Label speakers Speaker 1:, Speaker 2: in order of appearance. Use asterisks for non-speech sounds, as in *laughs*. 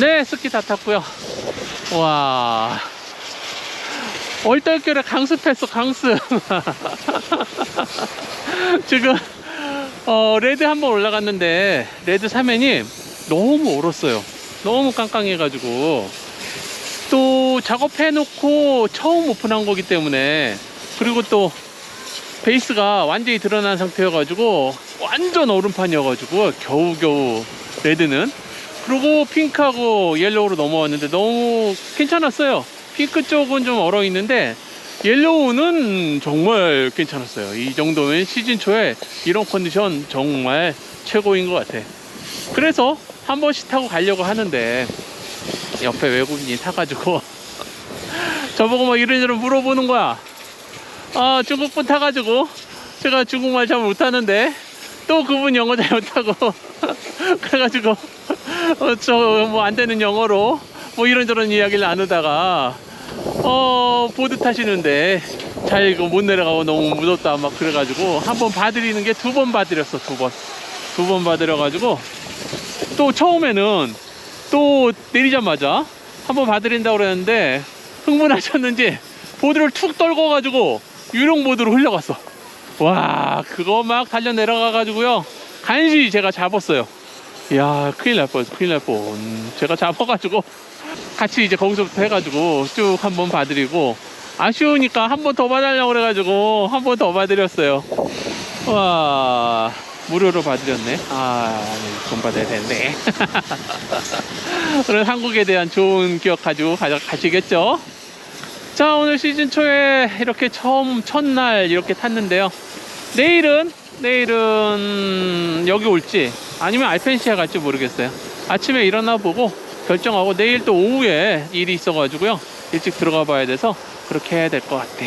Speaker 1: 네, 스키 다 탔고요. 와. 얼떨결에 강습했어, 강습. *laughs* 지금, 어, 레드 한번 올라갔는데, 레드 사면이 너무 얼었어요. 너무 깡깡해 가지고. 또 작업해 놓고 처음 오픈한 거기 때문에, 그리고 또 베이스가 완전히 드러난 상태여 가지고, 완전 얼음판이어 가지고, 겨우겨우 레드는. 그리고 핑크하고 옐로우로 넘어왔는데 너무 괜찮았어요. 핑크 쪽은 좀 얼어 있는데 옐로우는 정말 괜찮았어요. 이 정도면 시즌 초에 이런 컨디션 정말 최고인 것 같아. 그래서 한 번씩 타고 가려고 하는데 옆에 외국인이 타가지고 *laughs* 저보고 막 이런저런 물어보는 거야. 아 중국분 타가지고 제가 중국말 잘 못하는데 또 그분 영어 잘 못하고 *laughs* 그래가지고 어, 저뭐 안 되는 영어로 뭐 이런저런 이야기를 나누다가 어 보드 타시는데 잘 이거 못 내려가고 너무 무섭다 막 그래가지고 한 번 봐드리는 게 두 번 봐드렸어 두 번. 두 번 봐드려가지고 또 처음에는 또 내리자마자 한 번 봐드린다고 그랬는데 흥분하셨는지 보드를 툭 떨궈가지고 유령 보드로 흘려갔어. 와 그거 막 달려 내려가가지고요. 간신히 제가 잡았어요 이야 큰일 날 뻔했어 큰일 날 뻔. 제가 잡아가지고 같이 이제 거기서부터 해가지고 쭉 한 번 봐드리고 아쉬우니까 한 번 더 봐달라고 그래가지고 한 번 더 봐드렸어요. 와 무료로 봐드렸네. 아돈 받아야 되는데. *laughs* 오늘 한국에 대한 좋은 기억 가지고 가, 가시겠죠? 자 오늘 시즌 초에 이렇게 처음 첫날 이렇게 탔는데요. 내일은 내일은 여기 올지 아니면 알펜시아 갈지 모르겠어요. 아침에 일어나 보고 결정하고 내일 또 오후에 일이 있어 가지고요. 일찍 들어가 봐야 돼서 그렇게 해야 될 것 같아